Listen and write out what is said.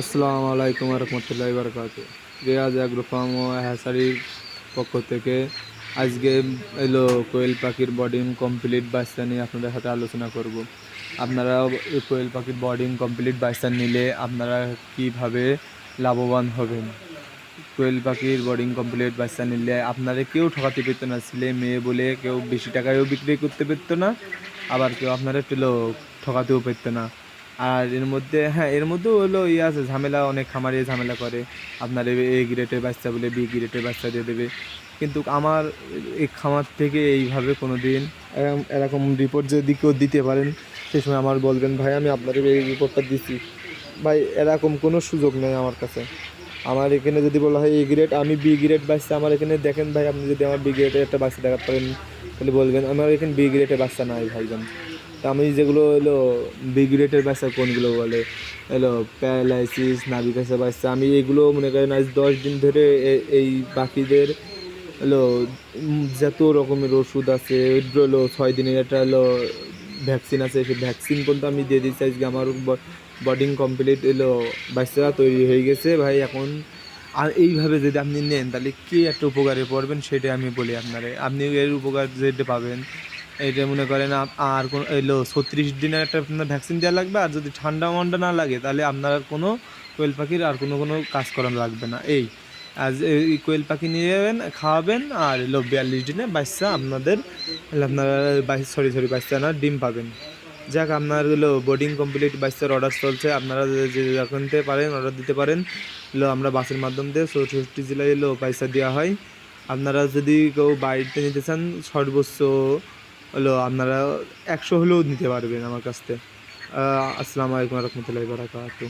আসসালামু আলাইকুম রহমতুল্লাহ বরকাত রিয়াজ অ্যাগ্রো ফার্ম ও হ্যাসারির পক্ষ থেকে আজকে এলো কোয়েল পাখির বডিং কমপ্লিট বাচ্চা নিয়ে আপনাদের সাথে আলোচনা করব। আপনারা কোয়েল পাখির বডিং কমপ্লিট বাচ্চা নিলে আপনারা কীভাবে লাভবান হবেন? কোয়েল পাখির বোর্ডিং কমপ্লিট বাচ্চা নিলে আপনারা কেউ ঠকাতে পারতো না, ছেলে মেয়ে বলে কেউ বেশি টাকায়ও বিক্রি করতে পারতো না, আবার কেউ আপনারা পেল ঠকাতেও পারতো না। আর এর মধ্যে হ্যাঁ এর মধ্যেও হলো ইয়ে আছে, ঝামেলা, অনেক খামারে ঝামেলা করে। আপনার এ গ্রেটের বাচ্চা বলে বি গ্রেটের বাচ্চা দিয়ে দেবে। কিন্তু আমার এই খামার থেকে এইভাবে কোনো দিন এরকম রিপোর্ট যদি কেউ দিতে পারেন, সে সময় আমার বলবেন, ভাই, আমি আপনাদের এই রিপোর্টটা দিছি। ভাই, এরকম কোনো সুযোগ নেই আমার কাছে। আমার এখানে যদি বলা হয় এ গ্রেড আমি বি গ্রেড বাচ্চা, আমার এখানে দেখেন ভাই, আপনি যদি আমার বি গ্রেডের একটা বাচ্চা দেখাতে পারেন, তাহলে বলবেন, আমার এখানে বি গ্রেডের বাচ্চা নাই, ভাইজান। আমি যেগুলো হলো বি গ্রেডের বাচ্চা কোনগুলো বলে? হলো প্যারালাইসিস নাবিকাসা বাচ্চা আমি এগুলো মনে করেন আজ দশ দিন ধরে এই হলো উম, যত রকমের ওষুধ আছে এগুলো ছয় দিনের একটা হলো ভ্যাকসিন আছে সেই ভ্যাকসিন পর্যন্ত আমি দিয়ে দিচ্ছি আজকে আমার বডিং কমপ্লিট এলো বাচ্চা তৈরি হয়ে গেছে। ভাই এখন আর এইভাবে যদি আপনি নেন তাহলে কি একটা উপকারে পড়বেন সেটা আমি বলি আপনারে। আপনি এর উপকার যেটা পাবেন এটা মনে করেন আর কোনো এলো ছত্রিশ দিনের একটা আপনার ভ্যাকসিন দেওয়া লাগবে, আর যদি ঠান্ডা মান্ডা না লাগে, তাহলে আপনার আর কোনো কোয়েল পাখির আর কোনো কোনো কাজ করানো লাগবে না। এই, আজ এই কোয়েল পাখি নিয়ে যাবেন, খাওয়াবেন, আর এলো বিয়াল্লিশ দিনে বাচ্চা আপনাদের এলো আপনারা বাইশ সরি সরি বাচ্চা না, ডিম পাবেন। যাক, আপনার হলো বোর্ডিং কমপ্লিট বাচ্চার অর্ডার চলছে, আপনারা যে- যখন পারেন অর্ডার দিতে পারেন হলো আমরা বাসের মাধ্যম দিয়ে চৌষট্টি জেলায় এলো পয়সা দেওয়া হয়। আপনারা যদি কেউ বাড়িতে নিতে চান, সর্বোচ্চ হলো আপনারা একশো হলেও নিতে পারবেন আমার কাছ থেকে। আসসালামু আলাইকুম রহমতুল্লাহ বারাকাতু